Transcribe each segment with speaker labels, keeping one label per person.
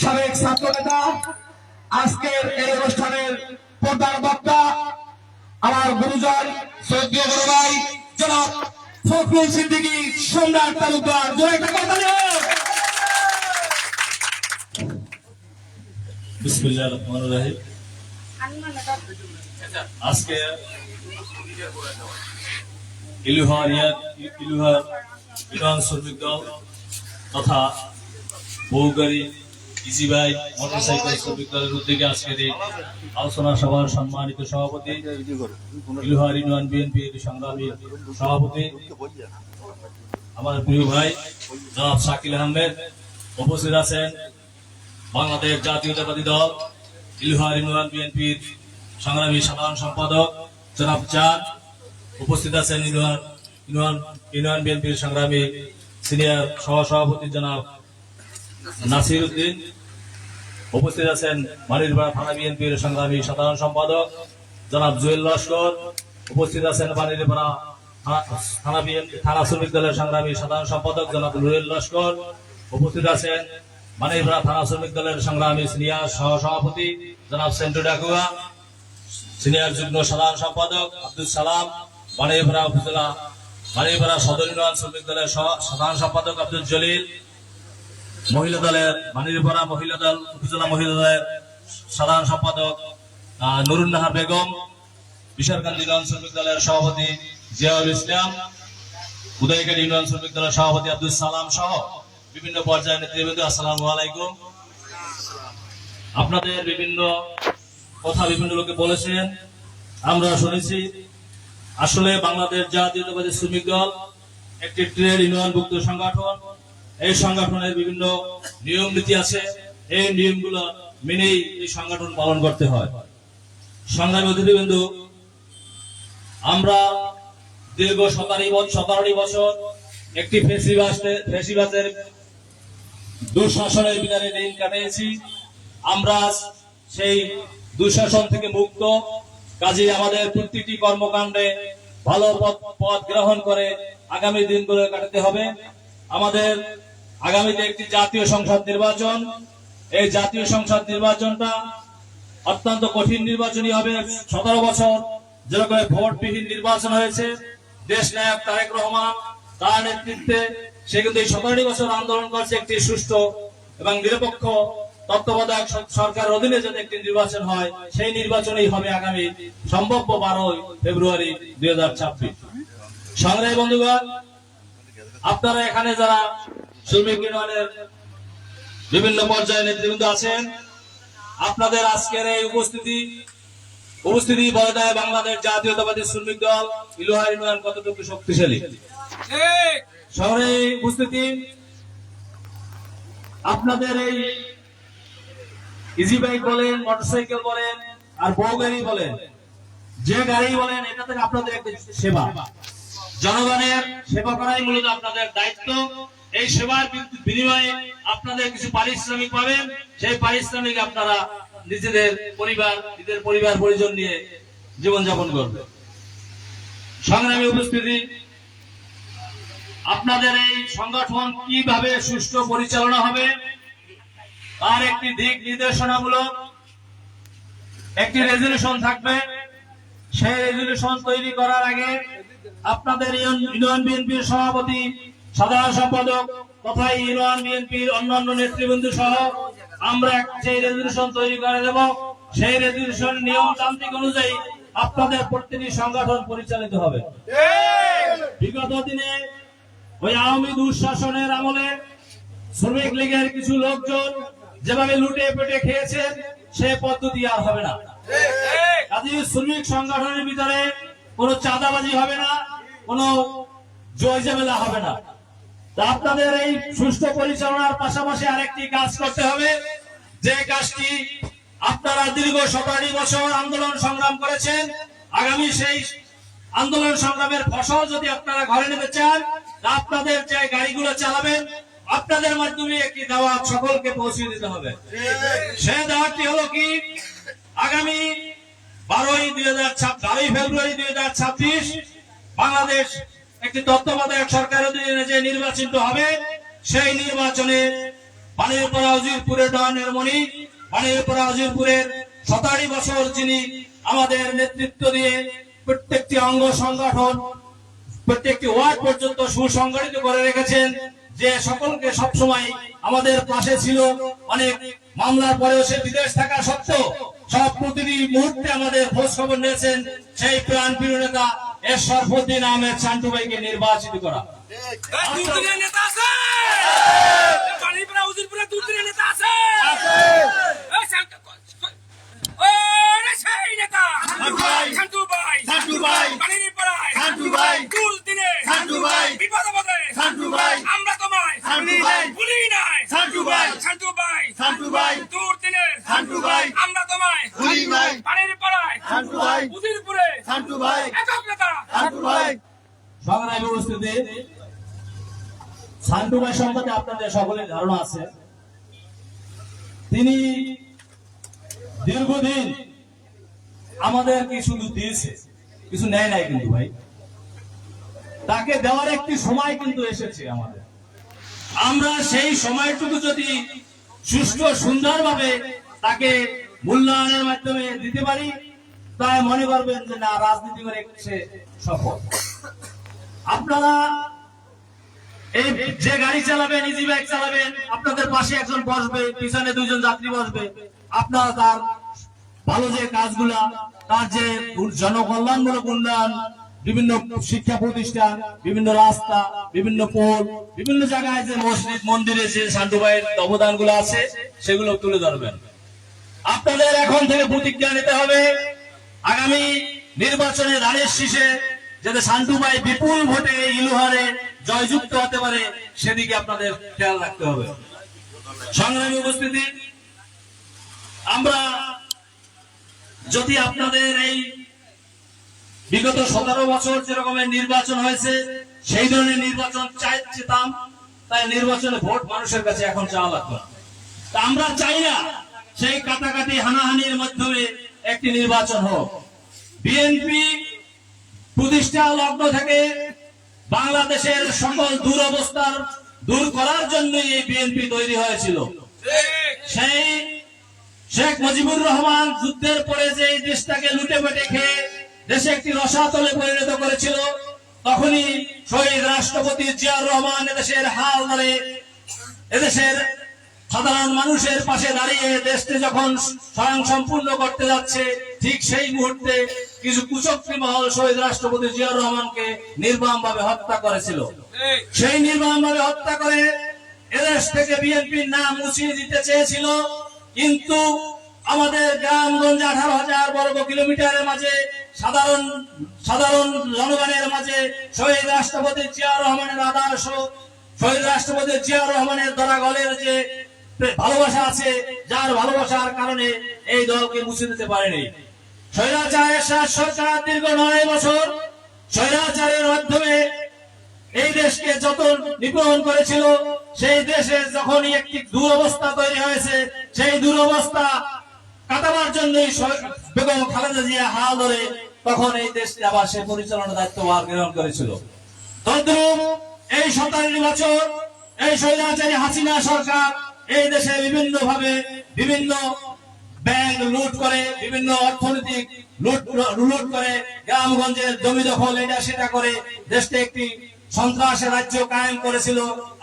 Speaker 1: সাবেক ছাত্র নেতা আজকের এই অনুষ্ঠানের প্রধান বক্তা আমার গুরুজন বড় ভাই, জনাব ফখরুল সিদ্দিকী, সম্রাট তালুকদার। একটা কথা
Speaker 2: দল তথা বৌগাড়ি ইজিবাই মোটরসাইকেল শ্রমিক দলের উদ্যোগে আজকের এই আলোচনা সভার সম্মানিত সভাপতি ইউনিয়ন সংগ্রামী সভাপতি, আমার প্রিয় ভাই, জনাব শাকিল আহমেদ উপস্থিত আছেন বাংলাদেশ জাতীয়তাবাদী দল ইলুহার ইউনিয়ন বিএনপির সংগ্রামী সাধারণ সম্পাদক, জনাব চাঁদ উপস্থিত আছেন ইউনিয়ন ইউনিয়ন ইউনিয়ন বিএনপির সংগ্রামী সিনিয়র সহসভাপতি জনাব নাসির উদ্দিন। উপস্থিত আছেন মানিরপাড়া থানা বিএনপির সংগ্রামী সাধারণ সম্পাদক জনাব জুয়েল লস্কর। উপস্থিত আছেন মানিরপাড়া থানা- বিএনপি থানা শ্রমিক দলের সংগ্রামী সাধারণ সম্পাদক জনাব রুয়েল লস্কর। উপস্থিত আছেন মানিরপাড়া থানা শ্রমিক দলের সংগ্রামী সিনিয়র সহ সভাপতি জনাব সেন্টু ডাকুয়া। সিনিয়র যুগ্ম সাধারণ সম্পাদক আব্দুল সালাম। মানিরপাড়া উপজেলা মানিরপাড়া সদর শ্রমিক দলের সাধারণ সম্পাদক আব্দুল জলিল। মহিলা দলের মানিরপাড়া মহিলা দল উপজেলা মহিলা দলের সাধারণ সম্পাদক আহ, নুরুন্নাহার বেগম বিশারকান্দি ইউনিয়ন শ্রমিক দলের সভাপতি জিয়াউল ইসলাম উদয়কারী ইউনিয়ন শ্রমিক দলের সভাপতি আব্দুল সালাম সহ বিভিন্ন পর্যায়ের নেতৃবৃন্দ আসসালামু আলাইকুম। আপনাদের বিভিন্ন কথা বিভিন্ন লোকে বলেছেন আমরা শুনেছি আসলে বাংলাদেশ জাতীয়তাবাদী শ্রমিক দল একটি ট্রেড ইউনিয়নভুক্ত সংগঠন। এই সংগঠনের বিভিন্ন নিয়ম নীতি আছে। এই নিয়মগুলো মেনেই এই সংগঠন পালন করতে হয়। সংগ্রামী অতিথিবৃন্দ, আমরা দীর্ঘ সতেরো সতেরোটি বছর একটি ফেসিবাসের দুঃশাসনের বিদারে দিন কাটিয়েছি। আমরা সেই দুঃশাসন থেকে মুক্ত। কাজে আমাদের প্রতিটি কর্মকাণ্ডে ভালো পথ পথ গ্রহণ করে আগামী দিনগুলো কাটাতে হবে। আমাদের আগামীতে একটি জাতীয় সংসদ নির্বাচন। এই জাতীয় সংসদ নির্বাচনটা অত্যন্ত কঠিন নির্বাচনই হবে। সতেরো বছর যেরকম ভোটবিহীন নির্বাচন হয়েছে। দেশ নায়ক তারেক রহমান তার নেতৃত্বে সে কিন্তু এই সতেরোটি বছর আন্দোলন করছে একটি সুষ্ঠু এবং নিরপেক্ষ তত্ত্বাবধায়ক সরকার অধীনে যদি একটি নির্বাচন হয়, সেই নির্বাচনই হবে আগামী সম্ভাব্য বারোই ফেব্রুয়ারি দুই হাজার ছাব্বিশ। সংগ্রামী বন্ধুগণ, আপনারা এখানে যারা শ্রমিক ইউনিয়নের বিভিন্ন পর্যায়ে নেতৃবৃন্দ আছেন। আপনাদের আজকের এই উপস্থিতি উপস্থিতি বলে দেয় বাংলাদেশ জাতীয়তাবাদী শ্রমিক দল ইলোহার ইউনিয়ন কতটুকু শক্তিশালী? শহরে উপস্থিতি আপনাদের এই ইজি বাইক বলেন মোটরসাইকেল বলেন আর বউ গাড়ি বলেন যে গাড়ি বলেন এটা থেকে আপনাদের একটি সেবা। জনগণের সেবা করাই মূলত আপনাদের দায়িত্ব। এই সেবার বিনিময়ে আপনাদের কিছু পারিশ্রমিক পাবেন। সেই পারিশ্রমিক আপনারা নিজেদের পরিবার নিজেদের পরিবার পরিজন নিয়ে জীবনযাপন করবেন সংগ্রামী উপস্থিতি, আপনাদের এই সংগঠন কীভাবে সুষ্ঠু পরিচালনা হবে, তার একটি দিক নির্দেশনামূলক, একটি রেজলিউশন থাকবে। সেই রেজলিউশন তৈরি করার আগে আপনাদের ইউনিয়ন বিএনপির সভাপতি সাধারণ সম্পাদক তথা ইউনিয়ন বিএনপির অন্যান্য নেতৃবৃন্দ সহ আমরা সেই রেজলিউশন তৈরি করে দেব, সেই রেজলিউশন নিয়ম তান্ত্রিক অনুযায়ী আপনাদের প্রতিটি সংগঠন পরিচালিত হবে। বিগত দিনে ওই আওয়ামী দুঃশাসনের আমলে শ্রমিক লীগের কিছু লোকজন যেভাবে লুটে পেটে খেয়েছেন, সে পদ্ধতি আর হবে না। কাজে শ্রমিক সংগঠনের ভিতরে কোনো চাঁদাবাজি হবে না, কোনো জয় ঝামেলা হবে না। আপনাদের এই সুষ্ঠু পরিচালনার পাশাপাশি আরেকটি কাজ করতে হবে। যে কাজটি আপনারা দীর্ঘ সতেরো বছর আন্দোলন সংগ্রাম করেছেন, আগামী সেই আন্দোলন সংগ্রামের ফসল যদি আপনারা ঘরে নিতে চান আপনাদের যে গাড়িগুলো চালাবেন, আপনাদের মাধ্যমে একটি দাওয়াত সকলকে পৌঁছে দিতে হবে। সে দাওয়াতটি হলো কি? আগামী বারোই দুই হাজার বারোই ফেব্রুয়ারি দুই হাজার ছাব্বিশ, বাংলাদেশ একটি তত্ত্বাবধায়ক সরকারের অধীনে যে নির্বাচিত হবে, সেই নির্বাচনে পানিরপাড়া উজিরপুরের ডনের মণি পানিরপাড়া উজিরপুরের শতারি বছর যিনি আমাদের নেতৃত্ব দিয়ে প্রত্যেকটি অঙ্গ সংগঠন, প্রত্যেকটি ওয়ার্ড পর্যন্ত সুসংগঠিত করে রেখেছেন, যে সকলকে সবসময় আমাদের পাশে ছিল। অনেক মামলার পরেও সে বিদেশ থাকা সত্ত্বেও সব প্রতিটি মুহূর্তে আমাদের খোঁজ খবর নিয়েছেন সেই প্রাণ প্রিয় নেতা এস সরফুদ্দিন আহমেদ শান্টু ভাইকে নির্বাচিত করা
Speaker 3: নেতা আছে নেতা আছে এই শান্ত- ওরে সেই নেতা শান্তু ভাই
Speaker 4: শান্তু ভাই।
Speaker 3: পানিরপাড়ায়
Speaker 4: শান্তু ভাই।
Speaker 3: দুর্দিনে
Speaker 4: শান্তু ভাই।
Speaker 3: বিপদে পদে
Speaker 4: শান্তু ভাই।
Speaker 3: আমরা তোমায়
Speaker 4: শান্তু ভাই।
Speaker 3: ভুলি নাই
Speaker 4: শান্তু ভাই।
Speaker 3: শান্তু ভাই
Speaker 4: শান্তু ভাই।
Speaker 3: দুর্দিনে
Speaker 4: শান্তু ভাই।
Speaker 3: আমরা তোমায়
Speaker 4: ভুলি নাই।
Speaker 3: পানিরপাড়ায়
Speaker 4: শান্তু ভাই। শান্তু
Speaker 3: একক নেতা
Speaker 4: ভাই
Speaker 2: তিনি দীর্ঘদিন আমাদের কি শুধু দিয়েছে, কিছু নেয় নাই কিন্তু ভাই। তাকে দেওয়ার একটি সময় কিন্তু এসেছে আমাদের। আমরা সেই সময়টুকু যদি সুষ্ঠু সুন্দরভাবে তাকে মূল্যায়নের মাধ্যমে দিতে পারি তাই মনে করবেন যে না, রাজনীতি করে সে সফল। আপনারা এই যে গাড়ি চালাবেন ইজি বাইক চালাবেন, আপনাদের পাশে একজন বসবে, পিছনে দুইজন যাত্রী বসবে, আপনারা তার ভালো যে কাজগুলা, তার যে জনকল্যাণমূলক উন্নয়ন, বিভিন্ন শিক্ষা প্রতিষ্ঠান, বিভিন্ন রাস্তা, বিভিন্ন পোল, বিভিন্ন জায়গায় যে মসজিদ, মন্দিরে যে শান্তি ভাইয়ের অবদান আছে, সেগুলো তুলে ধরবেন। আপনাদের এখন থেকে প্রতিজ্ঞা নিতে হবে আগামী নির্বাচনে ধানের শীষে যাতে শান্তুবাই বিপুল ভোটে ইলুহারে জয়যুক্ত হতে পারে, সেদিকে আপনাদের খেয়াল রাখতে হবে। সংগ্রামী উপস্থিতি, আমরা যদি আপনাদের এই বিগত সতেরো বছর যে রকমের নির্বাচন হয়েছে, সেই ধরনের নির্বাচন চাই চেতাম তাই নির্বাচনে ভোট মানুষের কাছে এখন চাওয়া লাগতো আমরা চাই না, সেই কাটাকাটি হানাহানির মাধ্যমে একটি নির্বাচন হোক। বিএনপি প্রতিষ্ঠা লগ্ন থেকে বাংলাদেশের সকল দুরবস্থার দূর করার জন্যই এই বিএনপি তৈরি হয়েছিল। সেই শেখ মুজিবুর রহমান যুদ্ধের পরে যে দেশটাকে লুটে পেটে খেয়ে দেশে একটি রসাতলে পরিণত করেছিল, তখনই শহীদ রাষ্ট্রপতি জিয়াউর রহমান এদেশের হাল ধরে, এদেশের সাধারণ মানুষের পাশে দাঁড়িয়ে দেশকে যখন স্বয়ং সম্পূর্ণ করতে যাচ্ছে ঠিক সেই মুহূর্তে কিছু কুচক্রী মহল শহীদ রাষ্ট্রপতি জিয়াউর রহমানকে নির্মম ভাবে হত্যা করেছিল। সেই নির্মম ভাবে হত্যা করে এদেশ থেকে বিএনপির নাম মুছিয়ে দিতে চেয়েছিল কিন্তু আমাদের গ্রামগঞ্জ আঠারো হাজার বর্গ কিলোমিটারের মাঝে সাধারণ সাধারণ জনগণের মাঝে শহীদ রাষ্ট্রপতি জিয়াউর রহমানের আদর্শ শহীদ রাষ্ট্রপতি জিয়াউর রহমানের দ্বারা দরাগলের যে ভালোবাসা আছে, যার ভালোবাসার কারণে এই দলকে মুছে দিতে পারেনি। স্বৈরাচারের শাস সরকার দীর্ঘ নয় বছর স্বৈরাচারের মাধ্যমে এই দেশকে যত নিপীড়ন করেছিল, সেই দেশে যখনই একটি দুরবস্থা তৈরি হয়েছে, সেই দুরবস্থা কাটাবার জন্যই বেগম খালেদা জিয়া হাল ধরে তখন এই দেশকে আবার সে পরিচালনার দায়িত্বভার গ্রহণ করেছিল। তদ্রুপ এই সতেরো বছর এই স্বৈরাচারী হাসিনা সরকার এই দেশে বিভিন্ন ভাবে বিভিন্ন ব্যাংক লুট করে, বিভিন্ন অর্থনৈতিক লুট লুট করে। গ্রামগঞ্জের জমি দখল, এটা সেটা করে দেশটা একটি সন্ত্রাসের রাজ্য কায়েম করেছিল।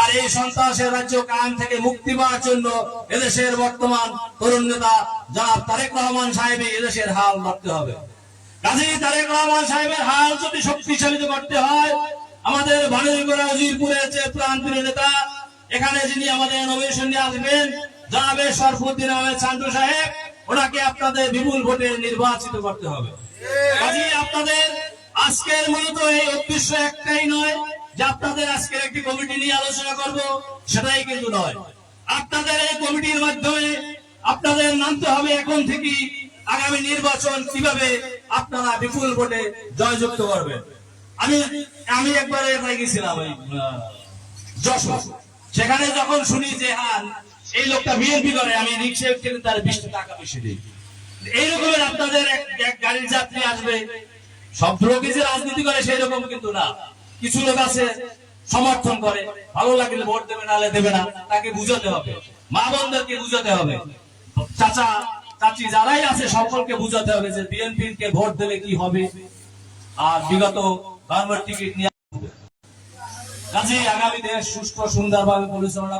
Speaker 2: আর এই সন্ত্রাসের রাজ্য কায়েম থেকে মুক্তি পাওয়ার জন্য এদেশের বর্তমান তরুণ নেতা জনাব তারেক রহমান সাহেব এদেশের হাল ধরতে হবে। কাজী তারেক রহমান সাহেবের হাল যদি শক্তিশালী করতে হয়, আমাদের বাণিজ্যগড়া উজিরপুরের যে প্রান্তীয় নেতা এখানে যিনি আমাদের নমিনেশন নিয়ে আসবেন জনাবে সরফুদ্দিন আহমেদ চান্দু সাহেব ওনাকে আপনাদের বিপুল ভোটে নির্বাচিত করতে হবে। কাজী আপনাদের আজকের মূলত এই উদ্দেশ্য একটাই নয় যে আপনাদের আজকের একটি কমিটি নিয়ে আলোচনা করব সেটাই কিন্তু নয়। আপনাদের এই কমিটির মাধ্যমে আপনাদের নামতে হবে এখন থেকে আগামী নির্বাচন কীভাবে আপনারা বিপুল ভোটে জয়যুক্ত করবেন। আমি আমি একবারে গেছিলাম যশোর। সেখানে যখন শুনি যে হ্যাঁ এই লোকটা বিএনপি করে, আমি রিক্সা কিনে তার বিশ টাকা বেশি দিই। এই রকমের আপনাদের এক- গাড়ির যাত্রী আসবে। সব লোকই যে রাজনীতি করে সেই রকম কিন্তু না। কিছু লোক আছে, সমর্থন করে। ভালো লাগলে ভোট দেবে নালে দেবে না। তাকে বুঝাতে হবে। মা বোনদেরকে বুঝাতে হবে। চাচা, চাচি যারাই আছে, সকলকে বুঝাতে হবে যে বিএনপি কে ভোট দিলে কি হবে। আর বিগত গভর্নমেন্ট টিকিট নিয়ে কাজে আগামী দেশ সুষ্ঠু সুন্দরভাবে পরিচালনা